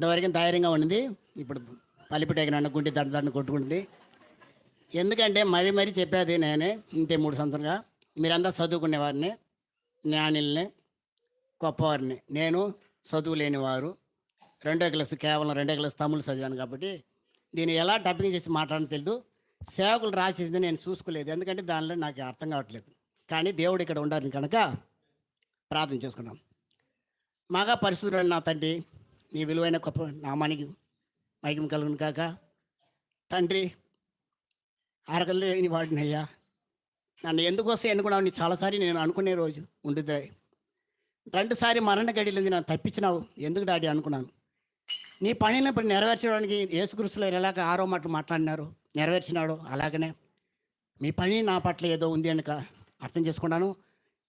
ఇంతవరకు ధైర్యంగా ఉండింది ఇప్పుడు పలిపిటేకి నన్ను గుండి దండ దండ కొట్టుకుంటుంది. ఎందుకంటే మరీ మరీ చెప్పేది నేనే ఇంతే మూడు సంవత్సరంగా మీరంతా చదువుకునేవారిని జ్ఞానిల్ని గొప్పవారిని. నేను చదువు లేనివారు రెండో క్లాసు కేవలం రెండో క్లాస్ తమ్ముళ్ళు చదివాను కాబట్టి దీన్ని ఎలా డబ్బింగ్ చేసి మాట్లాడడం తెలియదు సేవకులు రాసేసింది నేను చూసుకోలేదు. ఎందుకంటే దానిలో నాకు అర్థం కావట్లేదు. కానీ దేవుడు ఇక్కడ ఉండాలని కనుక ప్రార్థన చేసుకున్నాం. మగా పరిశుద్ధుడు నా తండ్రి నీ విలువైన గొప్ప నామానికి మైకం కలుగును కాక తండ్రి అరగలేని వాడినయ్యా. నన్ను ఎందుకు వస్తే ఎన్నుకున్నావు? నీ చాలాసారి నేను అనుకునే రోజు ఉండుదే రెండుసారి మరణ గడిలింది నన్ను తప్పించినావు. ఎందుకు డాడీ అనుకున్నాను? నీ పనిని ఇప్పుడు నెరవేర్చడానికి యేసుక్రీస్తులో ఎలాగ ఆరో మాటలు మాట్లాడినారు నెరవేర్చినాడు అలాగనే మీ పని నా పట్ల ఏదో ఉంది అని అర్థం చేసుకున్నాను.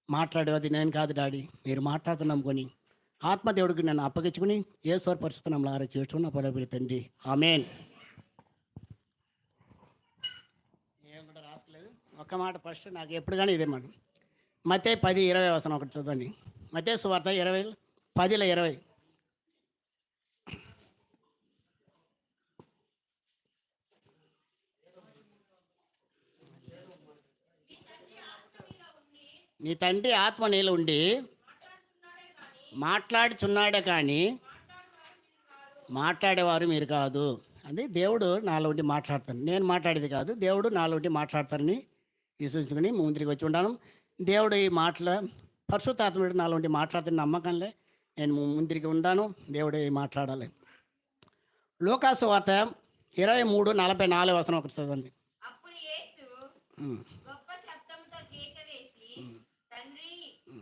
మాట్లాడేది నేను కాదు డాడీ. మీరు మాట్లాడుతున్నాం కొని ఆత్మదేవుడికి నన్ను అప్పగించుకుని ఏ స్వర పరిస్థితుల్లో ఆరా చేస్తున్న పొలబిరి తండ్రి. ఆమెన్. ఏం కూడా రాసుకోలేదు. ఒక్క మాట ఫస్ట్ నాకు ఎప్పుడు కానీ ఇదే మాట. మతే పది ఇరవై అవసరం ఒకటి చదవండి. మతే సువార్త ఇరవై పదిలో ఇరవై. నీ తండ్రి ఆత్మ నీళ్ళు ఉండి మాట్లాడుచున్నాడే కానీ మాట్లాడేవారు మీరు కాదు. అది దేవుడు నాలో ఉండి మాట్లాడతాను. నేను మాట్లాడేది కాదు. దేవుడు నాలో ఉండి మాట్లాడతారని విశ్వసించుకుని ముందుకు వచ్చి ఉంటాను దేవుడు ఈ మాటల పరిశుద్ధాత్ముడు నాలో ఉండి మాట్లాడుతున్న నమ్మకంలే నేను ముందుకి ఉంటాను దేవుడు ఈ మాట్లాడాలి. లోకాసు వార్త ఇరవై మూడు నలభై నాలుగు వసనం ఒకటి చదవండి అప్పుడు యేసు ఉమ్. గొప్ప శబ్దంతో కేక వేసి తండ్రి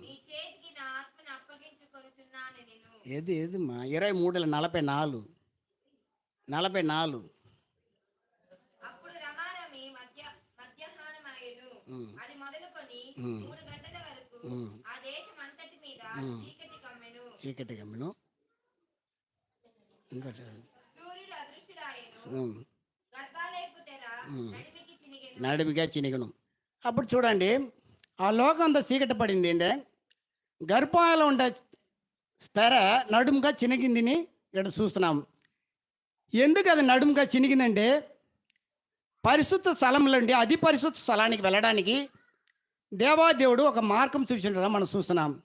నీ చేతికి నా ఆత్మను అప్పగించుకొనుచున్నాను నేను ఏది ఏది మా? ఇరవై మూడుల నలభై నాలుగు. నలభై నాలుగు. చీకటి కమ్మెను. గమ్మిను ఇంకా నడిమిగా చినిగను. అప్పుడు చూడండి ఆ లోకం అంతా చీకటి పడింది అంటే గర్భాలలో ఉండే తెర నడుముగా చినిగిందిని ఇక్కడ చూస్తున్నాం. ఎందుకు అది నడుముగా చినిగిందంటే పరిశుద్ధ స్థలంలోండి అతి పరిశుద్ధ స్థలానికి వెళ్ళడానికి దేవాదేవుడు ఒక మార్గం చూపించడం మనం చూస్తున్నాం.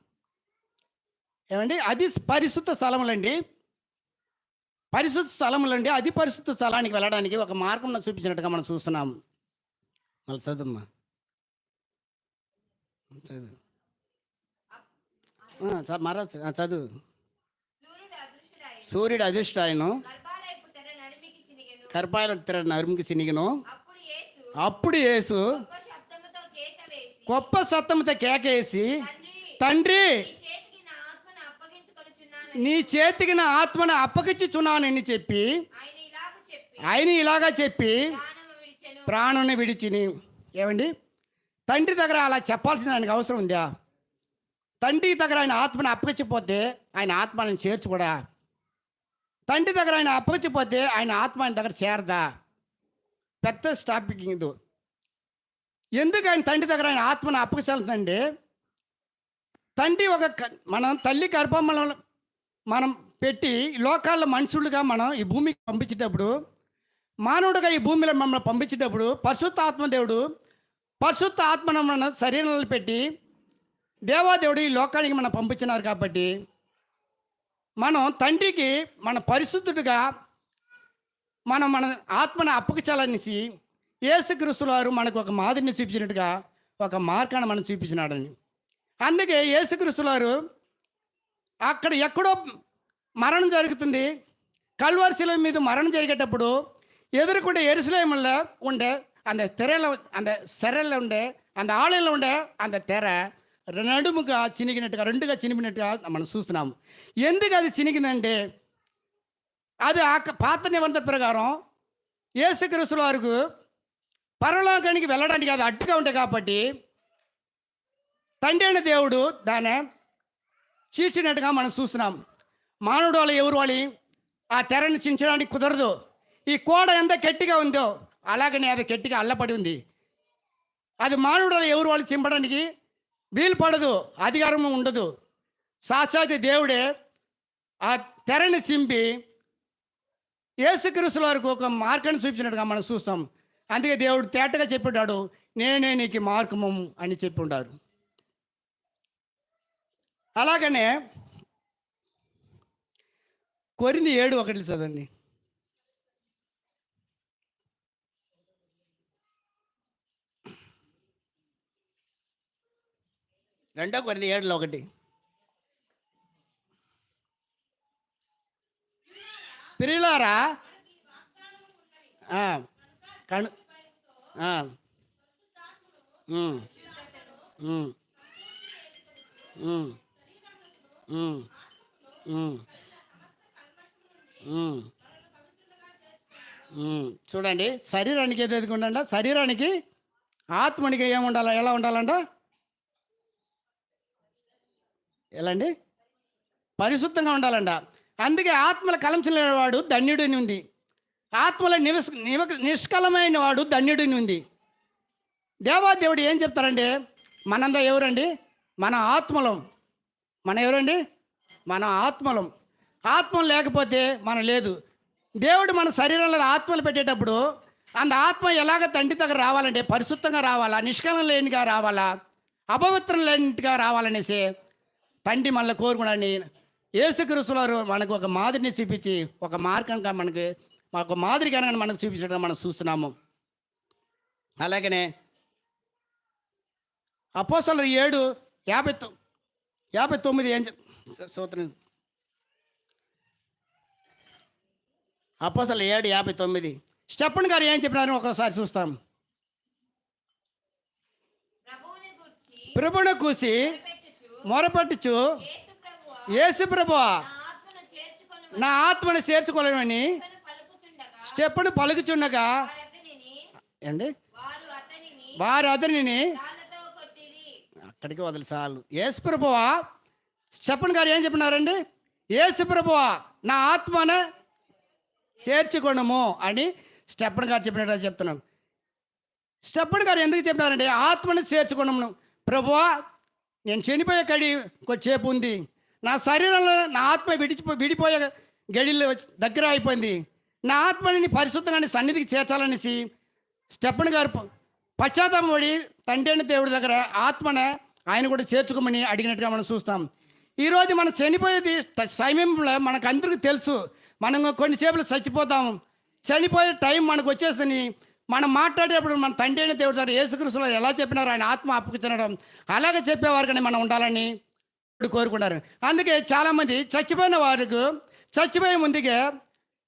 ఏమండి? అది పరిశుద్ధ స్థలములండి పరిశుద్ధ స్థలములండి అది పరిశుద్ధ స్థలానికి వెళ్ళడానికి ఒక మార్గం చూపించినట్టుగా మనం చూస్తున్నాం. మళ్ళీ చదువుమ్మా చదువు. ఆ, చదువు. సూర్యుడు చినిగెను. కర్పాయల తిర నరుముకి సినిగిను అప్పుడు యేసు యేసు గొప్ప సత్తముతో కేకేసి తండ్రి నీ చేతికి నా ఆత్మను అప్పగించుచున్నానని చెప్పి ఆయన ఇలాగ చెప్పి ప్రాణము విడిచెను. ప్రాణాన్ని విడిచిని. ఏమండి? తండ్రి దగ్గర అలా చెప్పాల్సిన ఆయనకు అవసరం ఉందా? తండ్రి దగ్గర ఆయన ఆత్మని అప్పగించిపోతే ఆయన ఆత్మ ఆయన తండ్రి దగ్గర ఆయన అప్పగించిపోతే ఆయన ఆత్మ ఆయన దగ్గర చేరదా? పెద్ద టాపిక్ ఇది. ఎందుకు ఆయన తండ్రి దగ్గర ఆయన ఆత్మను అప్పగించాలంటే తండ్రి ఒక మనం తల్లి గర్భంలో మనం పెట్టి లోకాల్లో మనుషులుగా మనం ఈ భూమికి పంపించేటప్పుడు మానవుడిగా ఈ భూమిలో మమ్మల్ని పంపించేటప్పుడు పరిశుద్ధ ఆత్మదేవుడు పరిశుద్ధ ఆత్మను మన శరీరంలో పెట్టి దేవాదేవుడు ఈ లోకానికి మనం పంపించినారు కాబట్టి మనం తండ్రికి మన పరిశుద్ధుడిగా మనం మన ఆత్మను అప్పగించాలనేసి యేసుక్రీస్తు వారు మనకు ఒక మాదిరిని చూపించినట్టుగా ఒక మార్గాన్ని మనం చూపించినాడని అందుకే యేసుక్రీస్తు వారు అక్కడ ఎక్కడో మరణం జరుగుతుంది కల్వర్శిల మీద మరణం జరిగేటప్పుడు ఎదురుకుంటే ఎరుసలేములో ఉండే அந்த திரையில் அந்த சிறையில் ఉండే அந்த ఆలయంలో ఉండే அந்த తెర నడుముగా చినిగినట్టుగా రెండుగా చినిగినట్టుగా మనం చూస్తున్నాం ఎందుకు అది చినిగిందంటే అది ఆ క- పాత నిబంధన ప్రకారం యేసుక్రీస్తుల వరకు పరలోకానికి వెళ్ళడానికి అది అడ్డుగా ఉంటాయి కాబట్టి తండ్రి అయిన దేవుడు దాన్ని చీల్చినట్టుగా మనం చూస్తున్నాం. మానవుడు వాళ్ళు ఎవరు వాళ్ళు ఆ తెరని చించడానికి కుదరదు. ఈ కోడ ఎంత గట్టిగా ఉందో అలాగనే అది గట్టిగా అల్లపడి ఉంది. అది మానవుడు ఎవరు వాళ్ళు చింపడానికి వీలు పడదు అధికారం ఉండదు. సాక్షాత్ దేవుడే ఆ తెరని చింపి యేసుక్రీస్తు వారికి ఒక మార్కని చూపించినట్టుగా మనం చూస్తాం. అందుకే దేవుడు తేటగా చెప్పిన్నాడు నేనే నీకు మార్గము అని చెప్పి ఉంటారు అలాగనే కొరింది ఏడు ఒకటి చదవండి. రెండో కొరింది ఏడులో ఒకటి. పిరిలారా ఆ, కను చూడండి శరీరానికి ఏది ఎదుగుండ శరీరానికి ఆత్మనికి ఏముండాల? ఎలా ఉండాలంట? ఎలా అండి పరిశుద్ధంగా ఉండాలంట. అందుకే ఆత్మల కలంచం వాడు ధన్యుడిని ఉంది. ఆత్మల నివస్ నివ నిష్కలమైన వాడు ధన్యుడిని ఉంది. దేవాదేవుడు ఏం చెప్తారండి మనందా ఎవరండి? మన ఆత్మలం. మన ఎవరండి? మన ఆత్మలం. ఆత్మలు లేకపోతే మనం లేదు. దేవుడు మన శరీరంలో ఆత్మలు పెట్టేటప్పుడు అంత ఆత్మ ఎలాగ తండ్రి దగ్గర రావాలంటే పరిశుద్ధంగా రావాలా నిష్కలం లేనిగా రావాలా అపవిత్రం లేనిగా రావాలనేసి తండ్రి మనల్ని కోరుకున్నాడని వారు మనకు ఒక మాదిరిని చూపించి ఒక మార్గంగా మనకి ఒక మాదిరిగా మనకు చూపించడం మనం చూస్తున్నాము. అలాగనే అపోసలు ఏడు యాభై తొ యాభై తొమ్మిది ఏం సూత్రం. అపోసలు ఏడు యాభై తొమ్మిది. స్టెప్పన్ గారు ఏం చెప్పినారు ఒకసారి చూస్తాం. ప్రభువుని ప్రభుణ కూసి మొరపట్టుచు. యేసు ప్రభువా యేసు ప్రభు నా ఆత్మను చేర్చుకోలేమని స్టెప్పును పలుకుచుండగా ఏండి వారు అతనిని అక్కడికి వదిలి చాలు. యేసు ప్రభువా స్టెప్పన్ గారు ఏం చెప్పినారండి? యేసు ప్రభువా నా ఆత్మను చేర్చుకోనము అని స్టెప్పన్ గారు చెప్పినట్టు చెప్తున్నాం. స్టెప్పన్ గారు ఎందుకు చెప్పినారంటే ఆత్మను చేర్చుకున్నాము ప్రభువా నేను చనిపోయే కడి కొద్దిసేపు ఉంది. నా శరీరంలో నా ఆత్మ విడిచిపో విడిపోయే గడిలో వచ్చి- దగ్గర అయిపోయింది. నా ఆత్మని పరిశుద్ధంగా సన్నిధికి చేర్చాలనేసి స్టెప్పన్ గారు ప- పశ్చాత్తాపం పడి తండ్రి దేవుడి దగ్గర ఆత్మనే ఆయన కూడా చేర్చుకోమని అడిగినట్టుగా మనం చూస్తాం. ఈరోజు మనం చనిపోయేది సమయంలో మనకు అందరికీ తెలుసు. మనం కొన్నిసేపులు చచ్చిపోతాము చనిపోయే టైం మనకు వచ్చేసింది మనం మాట్లాడేటప్పుడు మన తండ్రి అయిన దేవుడు దగ్గర యేసుక్రీస్తులో ఎలా చెప్పినారో ఆయన ఆత్మ అప్పుకుచనడం అలాగే చెప్పేవారికనే మనం ఉండాలని ఇప్పుడు కోరుకుంటారు. అందుకే చాలామంది చచ్చిపోయిన వారికి చచ్చిపోయే ముందుగా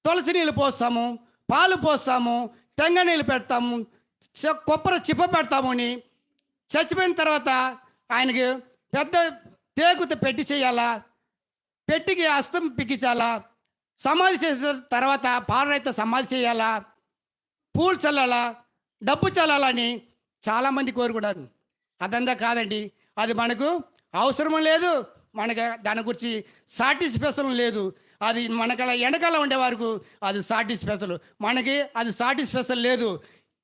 తులసి నీళ్ళు పోస్తాము పాలు పోస్తాము తెంగ నీళ్ళు పెడతాము చ- కొబ్బరి చిప్ప పెడతాము అని చచ్చిపోయిన తర్వాత ఆయనకి పెద్ద తేకుత పెట్టి చేయాలా? పెట్టికి అస్తం పిక్కించాలా? సమాధి చేసిన తర్వాత పాలరైతే సమాధి చేయాలా? పూలు చల్లాలా డబ్బు చల్లాలని చాలామంది కోరుకున్నారు అదంతా కాదండి. అది మనకు అవసరం లేదు. మనకు దాని గురించి సాటిస్ఫాక్షన్ లేదు. అది మనకలా వెనకాల ఉండే వరకు అది సాటిస్ఫాక్షన్. మనకి అది సాటిస్ఫాక్షన్ లేదు.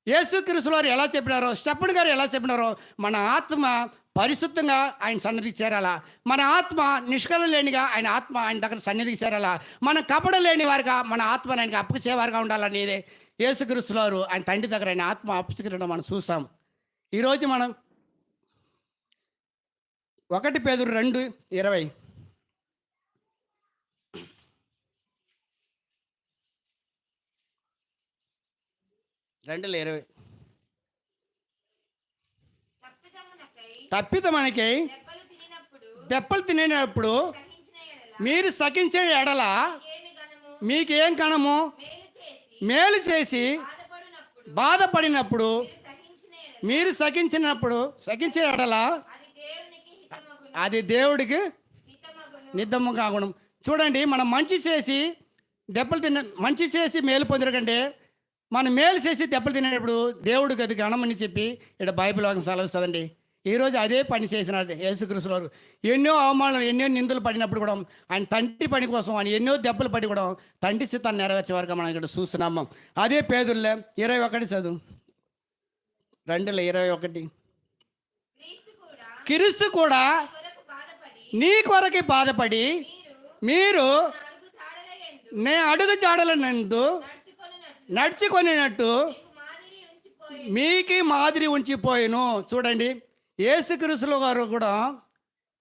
యేసుక్రీస్తు వారు ఎలా చెప్పినారో స్టెప్పన్ గారు ఎలా చెప్పినారో మన ఆత్మ పరిశుద్ధంగా ఆయన సన్నిధికి చేరాలా? మన ఆత్మ నిష్కలం లేనిగా ఆయన ఆత్మ ఆయన దగ్గర సన్నిధికి చేరాలా? మన కపడ లేని మన ఆత్మ ఆయనకి అప్పచేవారుగా ఉండాలనేదే యేసుక్రీస్తు వారు ఆయన తండ్రి దగ్గర ఆయన ఆత్మ అప్పుచుకునడం మనం చూసాం. ఈరోజు మనం ఒకటి పేదరు రెండు ఇరవై. రెండుల ఇరవై. తప్పిత మనకి దెబ్బలు తినేటప్పుడు మీరు సకించే ఎడల మీకేం కణము మేలు చేసి బాధపడినప్పుడు మీరు సకించినప్పుడు సకించే ఎడల అది దేవుడికి హితమగును. నిద్దము కాకుండా చూడండి మనం మంచి చేసి దెబ్బలు తిన్న మంచి చేసి మేలు పొందకంటే మనం మేలు చేసి దెబ్బలు తినేటప్పుడు దేవుడికి అది గణమని చెప్పి ఇక్కడ బైబిల్ వాకి సెలవుస్తుందండి. ఈరోజు అదే పని చేసిన యేసుకృష్ణ వారు. ఎన్నో అవమానాలు ఎన్నో నిందలు పడినప్పుడు కూడా ఆయన తండ్రి పని కోసం ఆయన ఎన్నో దెబ్బలు పడి కూడా తండ్రి సిద్ధాన్ని నెరవేర్చే వరకు మనం ఇక్కడ చూస్తున్నాము. అదే పేదల్లో ఇరవై ఒకటి చదువు. రెండులో ఇరవై ఒకటి. క్రీస్తు కూడా కొరకు బాధపడి నీ కొరకి బాధపడి మీరు మీరు అడుగు నే అడుగు జాడలనందు నడుచుకొనున్నట్లు నడుచుకొనినట్టు మాదిరి మీకి మాదిరి ఉంచిపోయాను. చూడండి యేసుక్రీస్తుల గారు కూడా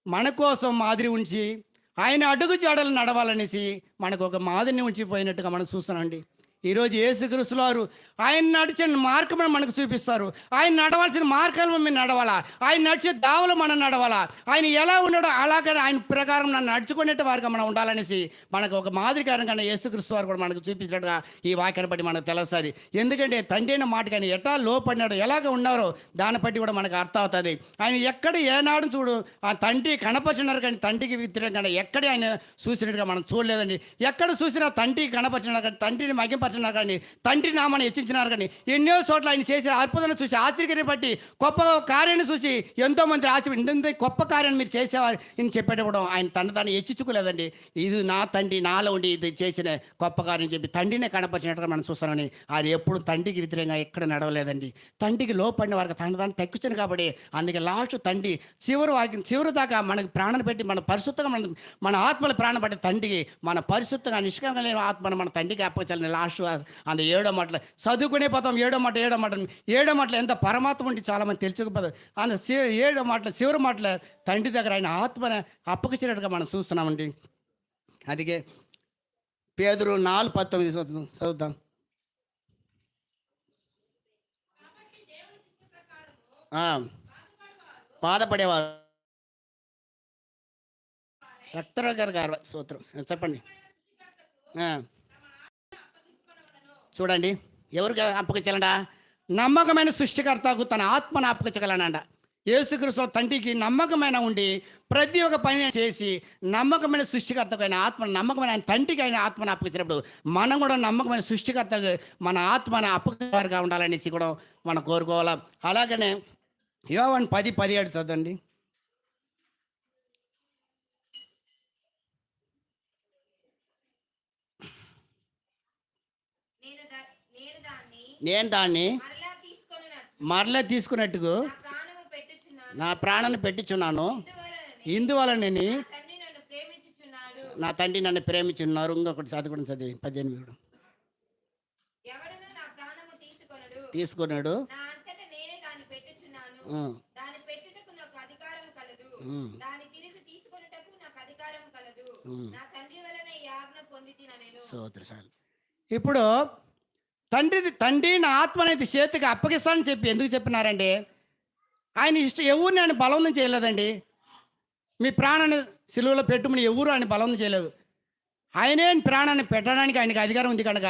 మన కోసం మాదిరి ఉంచి ఆయన అడుగు జాడలు నడవాలనేసి మనకు ఒక మాదిరిని ఉంచిపోయినట్టుగా మనం చూస్తున్నామండి. ఈరోజు ఏసుక్రీస్తులు వారు ఆయన నడిచిన మార్గం మనకు చూపిస్తారు. ఆయన నడవాల్సిన మార్గాలు మేము నడవాలా? ఆయన నడిచే దావులు మనం నడవాలా? ఆయన ఎలా ఉన్నాడో అలాగే ఆయన ప్రకారం నన్ను నడుచుకునేట్టు వారిగా మనం ఉండాలనేసి మనకు ఒక మాదిరికరంగా యేసుక్రీస్తు వారు కూడా మనకు చూపించినట్టుగా ఈ వాక్యాన్ని బట్టి మనకు తెలుస్తుంది. ఎందుకంటే తండ్రి అయిన మాట కానీ ఎట్లా లోపడినాడో ఎలాగ ఉన్నారో దాన్ని బట్టి కూడా మనకు అర్థం అవుతుంది ఆయన ఎక్కడ ఏనాడు చూడు ఆ తండ్రి కనపరిచినారు కానీ తండ్రికి వ్యతిరేకంగా ఎక్కడ ఆయన చూసినట్టుగా మనం చూడలేదండి. ఎక్కడ చూసినా తండ్రి కనపరిచినారు కానీ తండ్రిని మగింపరిచినారు కానీ తండ్రి నామాన్ని హెచ్చించినారు కానీ ఎన్నో చోట్ల ఆయన చేసే అద్భుతాన్ని చూసి ఆశ్చర్యని బట్టి గొప్ప కార్యాన్ని చూసి ఎంతో మంది ఆశ్చర్య ఇంత గొప్ప కార్యాన్ని మీరు చేసేవారు అని చెప్పేటప్పుడు ఆయన తన దాన్ని హెచ్చించుకోలేదండి. ఇది నా తండ్రి నాలో ఉండి ఇది చేసిన గొప్ప కార్యం చెప్పి తండ్రినే కనపరిచినట్టుగా మనం చూస్తామని ఆయన ఎప్పుడు తండ్రికి వ్యతిరేకంగా ఎక్కడ నడవలేదండి. తండ్రికి లోపడిన వారికి తన దాన్ని తగ్గించాను కాబట్టి అందుకే లాస్ట్ తండ్రి చివరి వాకి చివరి దాకా మనకి ప్రాణం పెట్టి మన పరిశుద్ధంగా మన మన ఆత్మల ప్రాణం పడే తండ్రికి మన పరిశుద్ధంగా నిష్కంగా లేని ఆత్మను మన తండ్రికి అప్పచాలని లాస్ట్ అంత ఏడో మాటలు. చదువుకునే పోతాం ఏడో మాట ఏడో మాట ఏడో మాటలు ఎంత పరమాత్మ ఉంటే చాలా మంది తెలుసుకోపోతాం అంత చి- ఏడో మాటలు చివరి మాటలు తండ్రి దగ్గర ఆయన ఆత్మని అప్పగించినట్టుగా మనం చూస్తున్నామండి. అందుకే పేదరు నాలుగు పంతొమ్మిది చదువుతాం చదువుతాం ఆ, బాధపడేవారు. సత్తర గారు గారు సూత్రం చెప్పండి. ఆ. చూడండి. ఎవరికి అప్పగించాలంట నమ్మకమైన సృష్టికర్తకు తన ఆత్మను అప్పగించగలనంట యేసుకృష్ణ తండ్రికి నమ్మకమైన ఉండి ప్రతి ఒక్క పని చేసి నమ్మకమైన సృష్టికర్తకు అయిన ఆత్మ నమ్మకమైన ఆయన తండ్రికి అయిన ఆత్మను అప్పగించినప్పుడు మనం కూడా నమ్మకమైన సృష్టికర్తకు మన ఆత్మను అప్పగారుగా ఉండాలనేసి కూడా మనం కోరుకోవాలి? అలాగనే యోవన్ పది పదిహేడు చదవండి నేను దా- నేను దాన్ని నేను దాన్ని మరలా తీసుకున్నట్టుకు నా ప్రాణాన్ని పెట్టించున్నాను. ఇందువలననే ఇందువలనని నా తండ్రి నన్ను ప్రేమించున్నారు. ఇంకొకటి చదువుకుని చదివి పద్దెనిమిది తీసుకున్నాడు నేనే నేను. సోదరు సార్ ఇప్పుడు తండ్రి తండ్రి నా ఆత్మ అనేది చేతికి అప్పగిస్తానని చెప్పి ఎందుకు చెప్పినారండి? ఆయన ఇష్టం ఎవరిని ఆయన బలవంతం చేయలేదండి. మీ ప్రాణాన్ని సిలువలో పెట్టుమని ఎవరు ఆయన బలవంతం చేయలేదు. ఆయనే ప్రాణాన్ని పెట్టడానికి ఆయనకి అధికారం ఉంది కనుక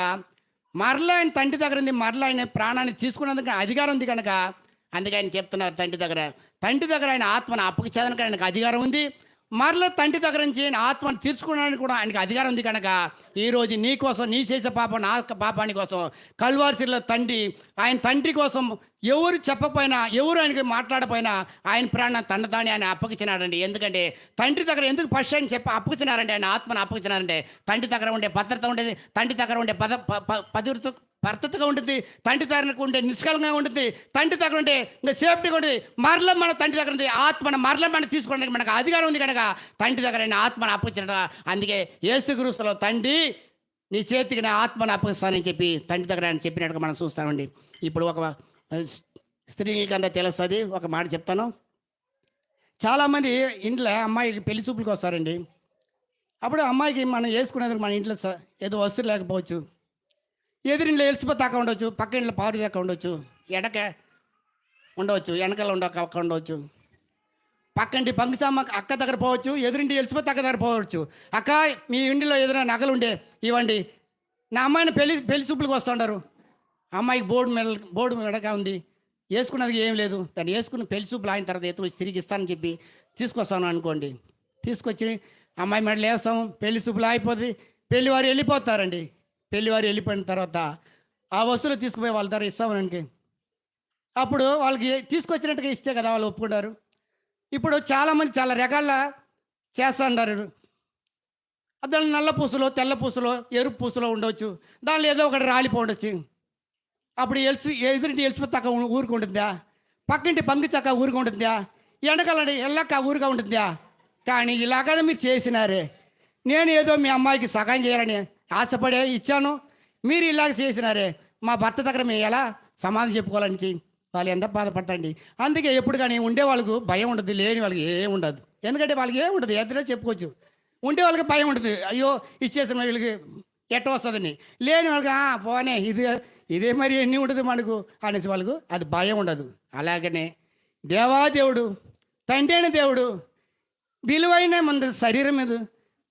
మరలా ఆయన తండ్రి దగ్గర ఉంది మరలా ఆయన ప్రాణాన్ని తీసుకున్నందుకు అధికారం ఉంది కనుక అందుకే ఆయన చెప్తున్నారు తండ్రి దగ్గర. తండ్రి దగ్గర ఆయన ఆత్మను అప్పగిచ్చేదానికి ఆయనకు అధికారం ఉంది. మరలా తండ్రి దగ్గర నుంచి ఆత్మను తీర్చుకోవడానికి కూడా ఆయనకు అధికారం ఉంది కనుక ఈరోజు నీ కోసం నీ చేసే పాపం నా పాపాని కోసం కల్వార్సిల తండ్రి ఆయన తండ్రి కోసం ఎవరు చెప్పపోయినా ఎవరు ఆయనకి మాట్లాడపోయినా ఆయన ప్రాణం తన ఆయన అప్పగించినాడండి. ఎందుకంటే తండ్రి దగ్గర ఎందుకు ఫస్ట్ అని చెప్పి అప్పగించినారంటే ఆయన ఆత్మను అప్పగించినారంటే తండ్రి దగ్గర ఉండే భద్రత ఉండేది తండ్రి దగ్గర ఉండే పద ప- పదివృత భద్రతగా ఉంటుంది తండ్రి దగ్గర ఉండే నిష్కలంగా ఉంటుంది తండ్రి దగ్గర ఉంటే ఇంకా సేఫ్టీగా ఉంటుంది. మరల మన తండ్రి దగ్గర ఉంది ఆత్మను మరల మనం తీసుకోవడానికి మనకు అధికారం ఉంది కనుక తండ్రి దగ్గర ఆయన ఆత్మను అప్పగించడం అందుకే యేసుక్రీస్తులో తండ్రి నీ చేతికి నా ఆత్మను అప్పగిస్తానని చెప్పి తండ్రి దగ్గర ఆయన చెప్పినట్టుగా మనం చూస్తామండి. ఇప్పుడు ఒక స్త్రీలకి తెలుస్తుంది. ఒక మాట చెప్తాను. చాలామంది ఇంట్లో అమ్మాయి పెళ్ళి చూపులకు వస్తారండి. అప్పుడు అమ్మాయికి మనం వేసుకునేందుకు మన ఇంట్లో ఏదో వస్తువు లేకపోవచ్చు. ఎదురింట్లో ఎలిసిపోతే దాకా ఉండవచ్చు పక్క ఇంట్లో పారు ఉండవచ్చు ఎడక ఉండవచ్చు వెనకాల ఉండక ఉండవచ్చు. పక్కంటి పంగుసామ అక్క దగ్గర పోవచ్చు ఎదురింటి ఎలిసిపోతే అక్క దగ్గర పోవచ్చు. అక్క మీ ఇంటిలో ఎదురైన నగలు ఉండే ఇవ్వండి. నా అమ్మాయిని పెళ్ళి పెళ్ళి చూపులకు వస్తుంటారు. అమ్మాయికి బోర్డు మెడ బోర్డు మెడగా ఉంది. వేసుకున్నది ఏం లేదు. దాన్ని వేసుకుని పెళ్ళి చూపులు ఆయన తర్వాత ఎత్తు తిరిగి ఇస్తానని చెప్పి తీసుకొస్తాను అనుకోండి. తీసుకొచ్చి అమ్మాయి మెడలు వేస్తాము పెళ్ళి చూపులు అయిపోతుంది పెళ్ళి వారు వెళ్ళిపోతారండి. పెళ్ళివారు వెళ్ళిపోయిన తర్వాత ఆ వస్తువులు తీసుకుపోయి వాళ్ళ ధర ఇస్తామనికి అప్పుడు వాళ్ళకి తీసుకొచ్చినట్టుగా ఇస్తే కదా వాళ్ళు ఒప్పుకుంటారు. ఇప్పుడు చాలామంది చాలా రకాల చేస్తూ ఉంటారు నల్ల పూసలో తెల్ల పూసలో ఎరుపు పూసలో ఉండవచ్చు దానిలో ఏదో ఒకటి రాలిపోండొచ్చు అప్పుడు ఎలిసి ఎదురింటి ఎలిసిపోతే తక్క ఉంటుందా? పక్కింటి పంగు చక్క ఊరుకుంటుందా ఉంటుందా? ఎల్లక్క ఊరిగా ఉంటుందా? కానీ ఇలాగనే మీరు చేసినారే. నేను ఏదో మీ అమ్మాయికి సహాయం చేయాలని ఆశపడే ఇచ్చాను. మీరు ఇలాగ చేసినారే. మా భర్త దగ్గర మేము ఎలా సమాధానం చెప్పుకోవాలని వాళ్ళు ఎంత బాధపడతాండి అందుకే ఎప్పుడు కానీ ఉండే వాళ్ళకు భయం ఉండదు లేని వాళ్ళకి ఏం ఉండదు. ఎందుకంటే వాళ్ళకి ఏం ఉండదు ఏదైనా చెప్పుకోవచ్చు. ఉండే వాళ్ళకి భయం ఉండదు. అయ్యో ఇచ్చేసిన వీళ్ళకి ఎట్ట వస్తుందని. లేని వాళ్ళకి పోనే ఇది ఇదే మరి ఎన్ని ఉండదు మనకు అనేసి వాళ్ళకు అది భయం ఉండదు. అలాగనే దేవాదేవుడు తండ్రి అయిన దేవుడు విలువైన మన శరీరం మీద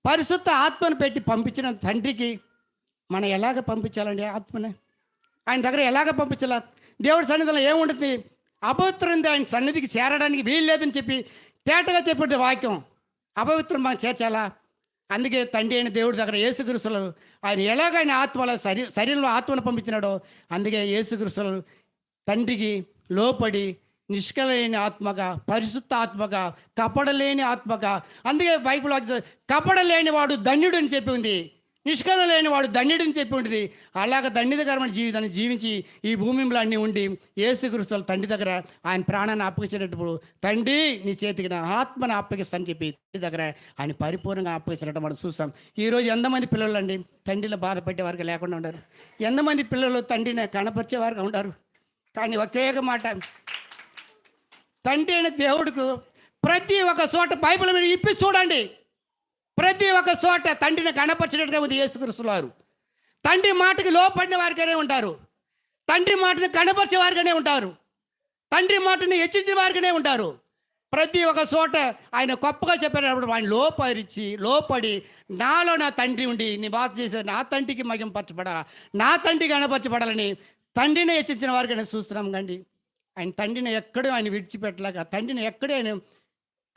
పరిశుద్ధ ఆత్మను పెట్టి పంపించిన తండ్రికి మనం ఎలాగ పంపించాలండి ఆత్మని? ఆయన దగ్గర ఎలాగ పంపించాలా? దేవుడి సన్నిధిలో ఏముంటుంది? అపవిత్రంది ఆయన సన్నిధికి చేరడానికి వీలు లేదని చెప్పి తేటగా చెప్పేది వాక్యం. అపవిత్రం మనం చేర్చాలా? అందుకే తండ్రి అయిన దేవుడి దగ్గర యేసుక్రీస్తులు ఆయన ఎలాగ ఆయన ఆత్మలో శరీ శరీరంలో ఆత్మను పంపించినాడో అందుకే యేసుక్రీస్తులు తండ్రికి లోపడి నిష్కలలేని ఆత్మగా పరిశుద్ధ ఆత్మగా కపడలేని ఆత్మగా. అందుకే బైబిల్ కపడలేని వాడు ధన్యుడు అని చెప్పి ఉంది. నిష్కలం లేని వాడు ధన్యుడు అని చెప్పి ఉంటుంది అలాగ దండితకరమైన జీవితాన్ని జీవించి ఈ భూమిలో అన్నీ ఉండి యేసుక్రీస్తుల తండ్రి దగ్గర ఆయన ప్రాణాన్ని అప్పగించేటప్పుడు తండ్రి నీ చేతికి నా ఆత్మను అప్పగిస్తానని చెప్పి తండ్రి దగ్గర ఆయన పరిపూర్ణంగా అప్పగించినట్టు మనం చూస్తాం. ఈరోజు ఎంతమంది పిల్లలు అండి తండ్రిని బాధపెట్టే వారికి లేకుండా ఉండరు ఎంతమంది పిల్లలు తండ్రిని కనపరిచే వారికి ఉంటారు కానీ ఒకే మాట తండ్రి అయిన దేవుడికి ప్రతి ఒక్క చోట బైబిల్ మీద ఇప్పి చూడండి. ప్రతి ఒక్క చోట తండ్రిని కనపరిచినట్టుగా ఉంది యేసుక్రీస్తు వారు. తండ్రి మాటకి లోపడిన వారిగానే ఉంటారు. తండ్రి మాటని కనపరిచే వారిగానే ఉంటారు. తండ్రి మాటని హెచ్చించిన వారిగానే ఉంటారు. ప్రతి ఒక్క చోట ఆయన గొప్పగా చెప్పేటప్పుడు ఆయన లోపరిచి లోపడి నాలో నా తండ్రి ఉండి నివాస చేసే నా తండ్రికి మగింపరచబడాల నా తండ్రి కనపరచబడాలని తండ్రిని హెచ్చించిన వారికైనా చూస్తున్నాం కండి ఆయన తండ్రిని ఎక్కడో ఆయన విడిచిపెట్టలేక తండ్రిని ఎక్కడే ఆయన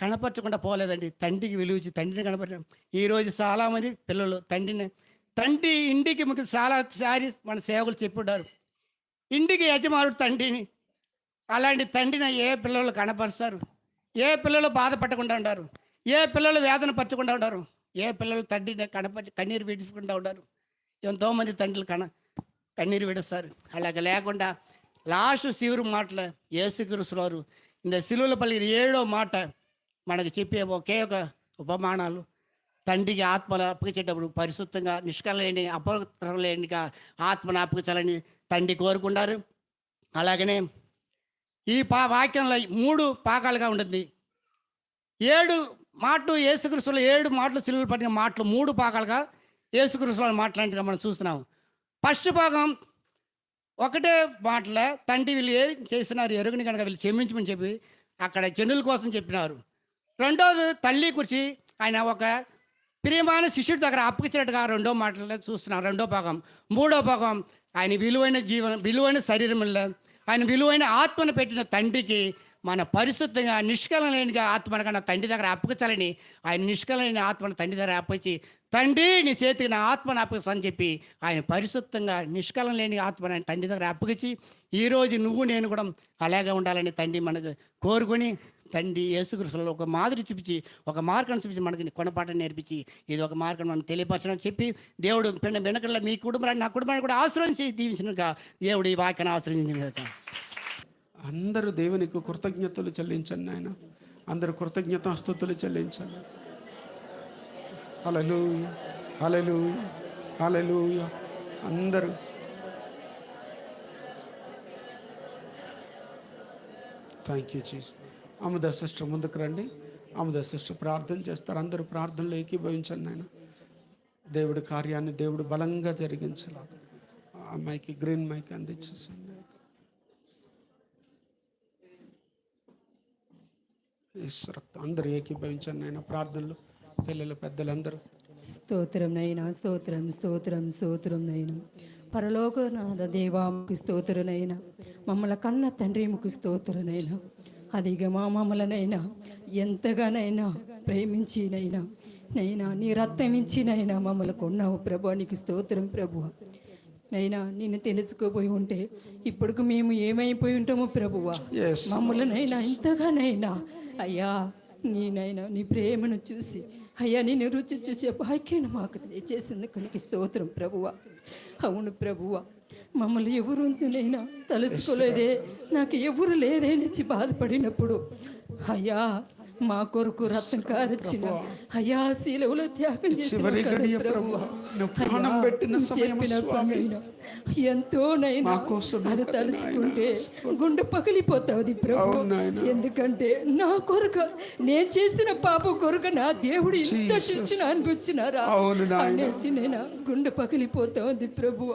కనపరచకుండా పోలేదండి. తండ్రికి విలువించి తండ్రిని కనపరచడం ఈరోజు చాలామంది పిల్లలు తండ్రిని తండ్రి ఇంటికి మీకు చాలా సారి మన సేవకులు చెప్పుడారు ఇంటికి యజమానుడు తండ్రిని అలాంటి తండ్రిని ఏ పిల్లలు కనపరుస్తారు? ఏ పిల్లలు బాధపడకుండా ఉంటారు? ఏ పిల్లలు వేదన పరచకుండా ఉంటారు? ఏ పిల్లలు తండ్రిని కనపరిచి కన్నీరు విడిచకుండా ఉంటారు? ఎంతోమంది తండ్రులు కన కన్నీరు విడుస్తారు. అలాగ లేకుండా లాస్ట్ శివురు మాటలు వారు. ఇంత సిలువల పల్లి ఏడో మాట మనకు చెప్పే ఒకే ఒక ఉపమానాలు. తండ్రికి ఆత్మలు అప్పగించేటప్పుడు పరిశుద్ధంగా నిష్కలం లేని అపవిత్రం లేనిగా ఆత్మను అప్పగించాలని తండ్రి కోరుకున్నారు అలాగనే ఈ పా వాక్యంలో మూడు పాకాలుగా ఉంటుంది. ఏడు మాటలు ఏసుకృష్ణులు ఏడు మాటలు సిలువలు పడిన మాటలు మూడు పాకాలుగా ఏసుకృష్ణులు మాట్లాడిన మనం చూస్తున్నాం. ఫస్ట్ భాగం ఒకటే మాటల తండ్రి వీళ్ళు ఏ చేసినారు ఎరుగుని కనుక వీళ్ళు క్షమించమని చెప్పి అక్కడ జనుల కోసం చెప్పినారు. రెండోది తల్లి గురించి ఆయన ఒక ప్రియమైన శిష్యుడి దగ్గర అప్పగించినట్టుగా రెండో మాటలు చూస్తున్నాం రెండో భాగం. మూడో భాగం. ఆయన విలువైన జీవనం విలువైన శరీరంలో ఆయన విలువైన ఆత్మను పెట్టిన తండ్రికి మన పరిశుద్ధంగా నిష్కలం ఆత్మను కన్నా తండ్రి దగ్గర అప్పగించాలని ఆయన నిష్కలనైన ఆత్మను తండ్రి దగ్గర అప్పగించి తండ్రి నీ చేతికి నా ఆత్మను అప్పగిస్తానని చెప్పి ఆయన పరిశుద్ధంగా నిష్కలం లేని ఆత్మను ఆయన తండ్రి దగ్గర అప్పగించి ఈరోజు నువ్వు నేను కూడా అలాగే ఉండాలని తండ్రి మనకు కోరుకొని తండ్రి యేసుకృష్ణలో ఒక మాదిరి చూపించి ఒక మార్గం చూపించి మనకి కొనపాఠం నేర్పించి ఇది ఒక మార్గం మనం తెలియపరచడం చెప్పి దేవుడు పిన్న వెనకల్లో మీ కుటుంబాన్ని నా కుటుంబాన్ని కూడా ఆశ్రయించి దీవించినగా దేవుడు ఈ వాక్యాన్ని ఆశ్రయించిన అందరూ దేవునికి కృతజ్ఞతలు చెల్లించండి ఆయన. అందరూ కృతజ్ఞత స్థుతులు చెల్లించండి. అలలు అలలు అలలు అందరూ. థ్యాంక్ యూ చీజ్ అముద సిస్టర్ ముందుకు రండి. అముద సిస్టర్ ప్రార్థన చేస్తారు. అందరూ ప్రార్థనలో ఏకీభవించండి నాయన దేవుడి కార్యాన్ని దేవుడు బలంగా జరిగించలేదు ఆ అమ్మాయికి గ్రీన్ మైక్ అందించేసాను రక్తం అందరూ ఏకీభవించండి నేను ప్రార్థనలు పిల్లలు పెద్దలందరూ. స్తోత్రం నైనా స్తోత్రం స్తోత్రం స్తోత్రం నైనా పరలోకనాథ దేవాముకు స్తోత్రనైనా మమ్మల కన్న తండ్రి ముకు స్తోత్రనైనా అదిగా మా మమ్మలనైనా ఎంతగానైనా ప్రేమించినైనా నైనా నీ రక్తం ఇచ్చినైనా మమ్మల్ని కొన్నావు ప్రభు నీకు స్తోత్రం ప్రభు. నైనా నిన్ను తెలుసుకోపోయి ఉంటే ఇప్పటికి మేము ఏమైపోయి ఉంటామో ప్రభువా? Yes. మమ్మల్నైనా ఇంతగానైనా. అయ్యా నీనైనా నీ ప్రేమను చూసి అయ్యా నేను రుచి చూసే భాగ్యాన్ని మాకు దయచేసింది కొనికి స్తోత్రం ప్రభువా. అవును ప్రభువా మమ్మల్ని ఎవరు నైనా తలుచుకోలేదే నాకు ఎవరు లేదే నుంచి బాధపడినప్పుడు అయ్యా మా కొరకు రక్తం కారచిన అయ్యా శిలువలో త్యాగం చేసిన చివరి కదా గడియ ప్రభువా. ప్రభువా, నువ్వు ప్రాణం అయ్యా, పెట్టిన నువ్వు సమయం చెప్పిన స్వామి. పనైనా ఎంతో నైనా మా కోసమే అది తలుచుకుంటే గుండె పగిలిపోతావుది ప్రభు. ఎందుకంటే నా కొరక నేను చేసిన పాప కొరక నా దేవుడు ఇంత శిక్షణ అనిపించినారా. అనేసి నేను గుండె పగిలిపోతావుంది ప్రభు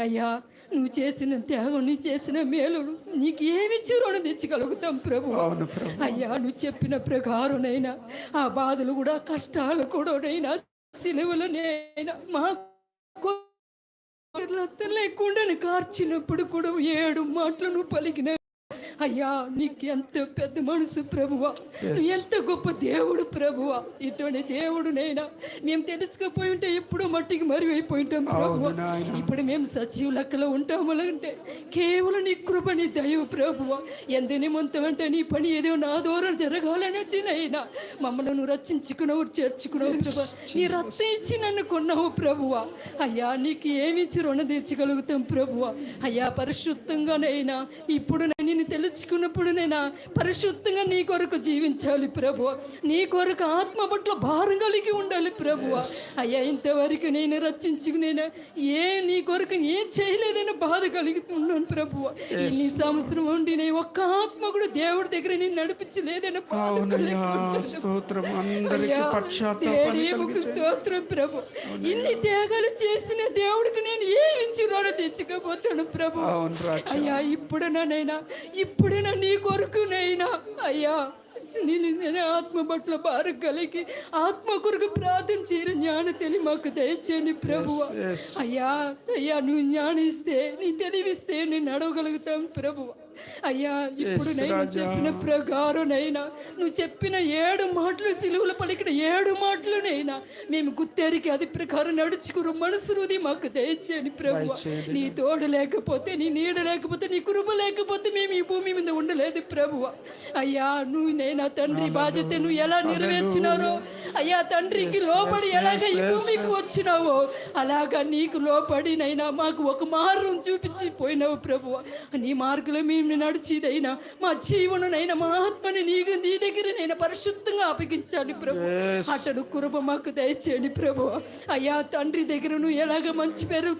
అయ్యా నువ్వు చేసిన త్యాగం నువ్వు చేసిన మేలు నీకు ఏమి రుణం తెచ్చగలుగుతాం ప్రభు. అయ్యా నువ్వు చెప్పిన ప్రకారంనైనా ఆ బాధలు కూడా కష్టాలు కూడా నైనా సిలువలనైనా మా లేకుండా కార్చినప్పుడు కూడా ఏడు మాటలు నువ్వు పలికిన అయ్యా నీకు ఎంత పెద్ద మనసు ప్రభువా? ఎంత గొప్ప దేవుడు ప్రభువా? ఇటువంటి దేవుడు నైనా? మేము తెలుసుకపోయి ఉంటే ఎప్పుడో మట్టికి మరువైపోయి ఉంటాం ప్రభువా. ఇప్పుడు మేము సజీవ లెక్కలో ఉంటాము అంటే కేవలం నీ కృప నీ దైవ ప్రభువా. ఎంత నిమంతం అంటే నీ పని ఏదో నా దూరం జరగాలని వచ్చినైనా మమ్మల్ని నువ్వు రచించుకున్నావు చేర్చుకున్నావు ప్రభా నీ రక్తం ఇచ్చి నన్ను కొన్నావు ప్రభువా. అయ్యా నీకు ఏమి ఇచ్చి రుణ తెచ్చగలుగుతాం ప్రభువా. అయ్యా పరిశుద్ధంగానైనా ఇప్పుడు నేను నిన్ను తెలుసుకున్నప్పుడు నైనా పరిశుద్ధంగా నీ కొరకు జీవించాలి ప్రభువా. నీ కొరకు ఆత్మ పట్ల భారం కలిగి ఉండాలి ప్రభువా. అయ్యా ఇంతవరకు నేను రచించుకునేనా ఏ నీ కొరకు ఏం చేయలేదని బాధ కలుగుతున్నాను ప్రభువా. ఇన్ని సంవత్సరం ఉండి నేను ఒక్క ఆత్మ కూడా దేవుడి దగ్గర నేను నడిపించలేదని. స్తోత్రం. ప్రభు ఇన్ని త్యాగాలు చేసిన దేవుడికి నేను ఏమి రుణం తెచ్చుకోబోతాను ప్రభు అయ్యా ఇప్పుడునైనా ఇప్పుడైనా నీ కొరకునైనా అయ్యా ఆత్మ పట్ల భారం కలిగి ఆత్మ కొరకు ప్రార్థన చేయరు జ్ఞాన తెలివి మాకు దయచేయండి ప్రభు. అయ్యా అయ్యా నువ్వు జ్ఞానిస్తే నీ తెలివిస్తే నేను నడవగలుగుతాం ప్రభు అయ్యా ఇప్పుడు నేను. చెప్పిన ప్రకారం నైనా నువ్వు చెప్పిన ఏడు మాటలు సిలువలు పలికిన ఏడు మాటలునైనా మేము గుత్తేరికి అది ప్రకారం నడుచుకురు మనసు హృది మాకు దయచేయండి ప్రభు. నీ తోడు లేకపోతే నీ నీడ లేకపోతే నీ కృప లేకపోతే మేము ఈ భూమి మీద ఉండలేదు ప్రభు అయ్యా నువ్వు నైనా తండ్రి బాధ్యత నువ్వు ఎలా నెరవేర్చినారో అయ్యా తండ్రికి లోపడి ఎలాగ ఈ భూమికి వచ్చినావో అలాగా నీకు లోపడి నైనా మాకు ఒక మార్గం చూపించి పోయినావు ప్రభు నీ మార్గంలో మేము నడిచినైనా మా జీవననైనా మా ఆత్మని నీకు నీ దగ్గర నేను పరిశుద్ధంగా అప్పగించాలి ప్రభు అతడు కృప మాకు దయచేయండి ప్రభు అయ్యా తండ్రి దగ్గర నువ్వు ఎలాగ మంచి పేరు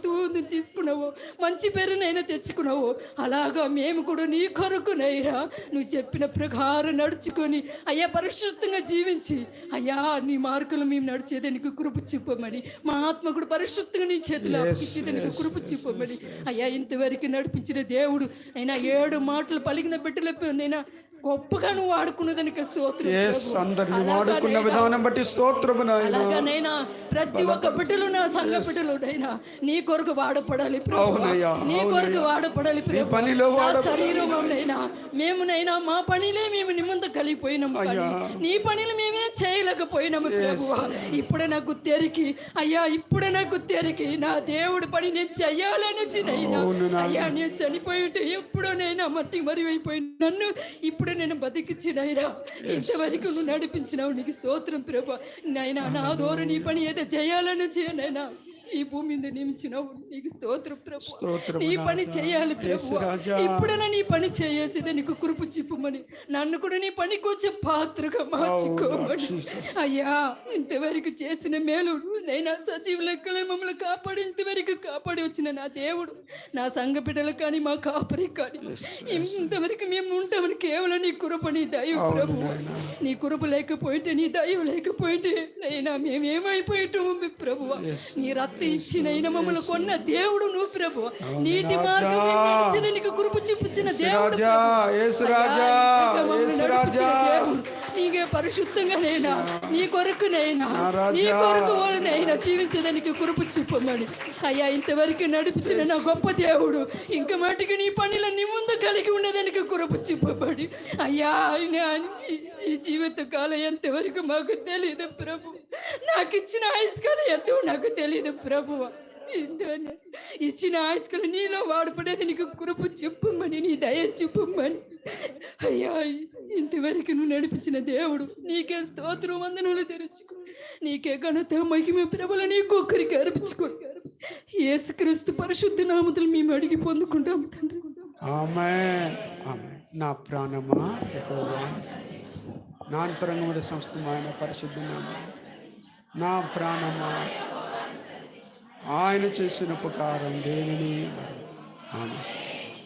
తీసుకున్నావో మంచి పేరు నైనా తెచ్చుకున్నావో అలాగా మేము కూడా నీ కొరకునైనా నువ్వు చెప్పిన ప్రకారం నడుచుకొని అయ్యా పరిశుద్ధంగా జీవించి అయ్యా నీ మార్గంలో మేము నడిచేదానికి కృప చూపమని మా ఆత్మ కూడా పరిశుద్ధంగా నీ చేతిలో అప్పగించేదానికి కృప చూపమని. అయ్యా ఇంతవరకు నడిపించిన దేవుడు అయినా ఏడు మాటలు పలికిన బిడ్డల నైనా గొప్పగా నువ్వు ఆడుకున్నదానికి స్తోత్రం ఎస్. అందరిని అలాగా వాడుకున్న నైనా- విధానం బట్టి స్తోత్రము నాయన. అలాగనైనా ప్రతి ఒక్క బిడ్డలు నా సంఘ బిడ్డలు నైనా నీ కొరకు వాడపడాలి ప్రభు. అవునయ్యా, నీ కొరకు వాడపడాలి ప్రభు. పనిలో నా వాడపడాలి. శరీరమునైనా మేమునైనా మా పనిలే మేము నిమంత కలిగిపోయినాము కానీ నీ పనులు మేమే చేయలేకపోయినాము ప్రభు ఇప్పుడే నాకు తెరికి అయ్యా ఇప్పుడే నాకు తెరికి నా దేవుడి పని నేను చెయ్యాలని నైనా అయ్యా నేను చనిపోయి ఉంటే ఎప్పుడోనైనా మట్టి మరివైపోయి నన్ను ఇప్పుడు నేను బతికిచ్చినైనా ఇంతవరకు నువ్వు నడిపించినావు. నీకు స్తోత్రం ప్రభా. నైనా నా దూరం నీ పని ఏదో చేయాలని చేయనైనా ఈ భూమి మీద నియమించినావు నీకు స్తోత్రం ప్రభు. నీ పని చేయాలి ప్రభు. ఇప్పుడైనా నీ పని చేసేది నీకు కురుపు చిప్పుమని. నన్ను కూడా నీ పనికి వచ్చే పాత్రగా మార్చుకోమని. అయ్యా ఇంతవరకు చేసిన మేలు నైనా సజీవ లెక్కలే మమ్మల్ని కాపాడి ఇంతవరకు కాపాడి వచ్చిన నా దేవుడు నా సంఘ బిడ్డలు కానీ మా కాపరి కానీ. ఇంతవరకు మేము ఉంటామని కేవలం నీ కృప నీ దైవ ప్రభు. నీ కృప లేకపోయింటే నీ దైవ లేకపోయింటే నైనా మేమేమైపోయాము ప్రభు. నీ రక్త ఇచ్చినైనా మమ్మల్ని కొన్న దేవుడు నువ్వు ప్రభు. నీతి మార్గం కృప చూపించిన దేవుడు రాజా, నీకే పరిశుద్ధంగా నైనా? నీ కొరకు నైనా. నీ కొరకు వాళ్ళనైనా జీవించేదానికి కృప చూపమని అయ్యా ఇంతవరకు నడిపించిన నా గొప్ప దేవుడు ఇంక మటుకు నీ పనిలో నీ ముందు కలిగి ఉండేదానికి కృప చూపబడి అయ్యా ఆయన ఈ- జీవిత కాలం ఎంతవరకు మాకు తెలియదు ప్రభు. నాకు ఇచ్చిన ఆయుష్కాలం ఎంతో నాకు తెలియదు ప్రభు. ఇచ్చిన ఆయుష్కాలం నీలో వాడపడేది నీకు కృప చెప్పమని నీ దయ చూపమని. అయ్యా ఇంతవరకు నువ్వు నడిపించిన దేవుడు నీకే స్తోత్రం వందనలు తెరుచుకో నీకే ఘనత మహిమ ప్రభుల నీకొక్కరికి అర్పించుకో యేసుక్రీస్తు పరిశుద్ధ నామతులు మేము అడిగి పొందుకుంటాం తండ్రి. ఆమె ఆమె నా ప్రాణమా నా అంతరంగముల సంస్థమైన పరిశుద్ధ నామ. నా ప్రాణమా? ఆయన చేసిన ఉపకారం దేనిని? ఆమె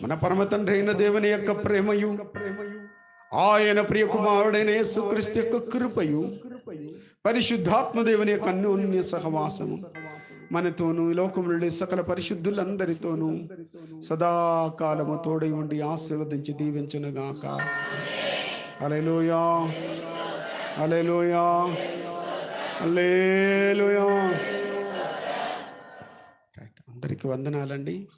మన పరమ తండ్రి అయిన దేవుని యొక్క ప్రేమయు. ఆయన ప్రియ కుమారుడైన యేసుక్రీస్తు యొక్క కృపయు. పరిశుద్ధాత్మ దేవుని యొక్క అన్యోన్య సహవాసము. మనతోనూ ఈ సకల పరిశుద్ధులందరితోనూ సదాకాలము తోడై ఉండి ఆశీర్వదించి దీవించునుగాక. Hallelujah hallelujah hallelujah right. అందరికీ వందనాలండి.